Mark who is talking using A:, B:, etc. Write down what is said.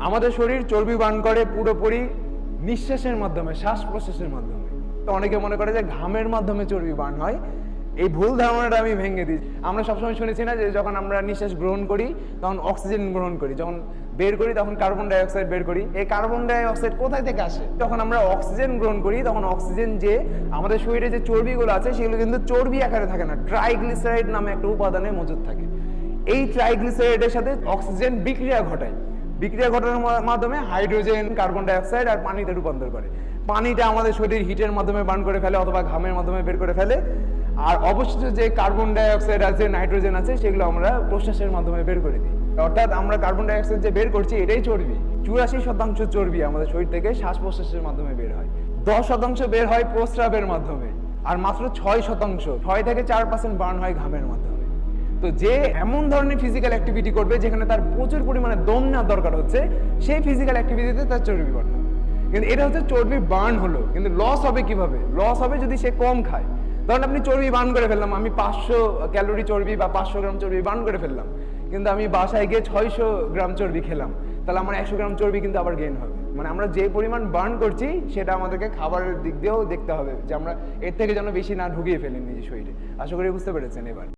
A: আমাদের শরীর চর্বি বান করে পুরোপুরি নিঃশ্বাসের মাধ্যমে, শ্বাস প্রশ্বাসের মাধ্যমে। তো অনেকে মনে করে যে ঘামের মাধ্যমে চর্বি বান হয়। এই ভুল ধারণাটা আমি ভেঙে দিই আমরা সবসময় শুনেছি না যে যখন আমরা নিঃশ্বাস গ্রহণ করি, তখন অক্সিজেন গ্রহণ করি। যখন বের করি, তখন কার্বন ডাই অক্সাইড বের করি। এই কার্বন ডাই অক্সাইড কোথায় থেকে আসে? যখন আমরা অক্সিজেন গ্রহণ করি, তখন অক্সিজেন যে আমাদের শরীরে যে চর্বিগুলো আছে, সেগুলো কিন্তু চর্বি আকারে থাকে না। ট্রাইগ্লিসারাইড নামে একটা উপাদানে মজুদ থাকে। এই ট্রাইগ্লিসারাইডের সাথে অক্সিজেন বিক্রিয়া ঘটায়। বিক্রিয়া ঘটানোর মাধ্যমে হাইড্রোজেন, কার্বন ডাই অক্সাইড আর পানিতে রূপান্তর করে। পানিটা আমাদের শরীর হিটের মাধ্যমে বার্ন করে ফেলে অথবা ঘামের মাধ্যমে বের করে ফেলে। আর অবশিষ্ট যে কার্বন ডাই অক্সাইড আছে নাইট্রোজেন আছে, সেগুলো আমরা প্রশ্বাসের মাধ্যমে বের করে দিই। অর্থাৎ আমরা কার্বন ডাই অক্সাইড যে বের করছি, এটাই চর্বি। চুরাশি শতাংশ চর্বি আমাদের শরীর থেকে শ্বাস প্রশ্বাসের মাধ্যমে বের হয়। দশ শতাংশ বের হয় প্রস্রাবের মাধ্যমে। আর মাত্র ছয় শতাংশ, ছয় থেকে চার পার্সেন্ট বার্ন হয় ঘামের মাধ্যমে। তো যে এমন ধরনের ফিজিক্যাল অ্যাক্টিভিটি করবে যেখানে তার প্রচুর পরিমাণে দম নেওয়ার দরকার হচ্ছে, সেই ফিজিক্যাল অ্যাক্টিভিটিতে তার চর্বি বাড়বে। কিন্তু এটা হচ্ছে চর্বি বার্ন হলো। কিন্তু লস হবে কীভাবে? লস হবে যদি সে কম খায়। ধরেন আপনি চর্বি বার্ন করে ফেললাম, আমি পাঁচশো ক্যালোরি চর্বি বা পাঁচশো গ্রাম চর্বি বার্ন করে ফেললাম, কিন্তু আমি বাসায় গিয়ে ছয়শো গ্রাম চর্বি খেলাম, তাহলে আমার একশো গ্রাম চর্বি কিন্তু আবার গেইন হবে। মানে আমরা যে পরিমাণ বার্ন করছি, সেটা আমাদেরকে খাবারের দিক দিয়েও দেখতে হবে যে আমরা এর থেকে যেন বেশি না ঢুকিয়ে ফেলি নিজের শরীরে। আশা করি বুঝতে পেরেছেন এবার।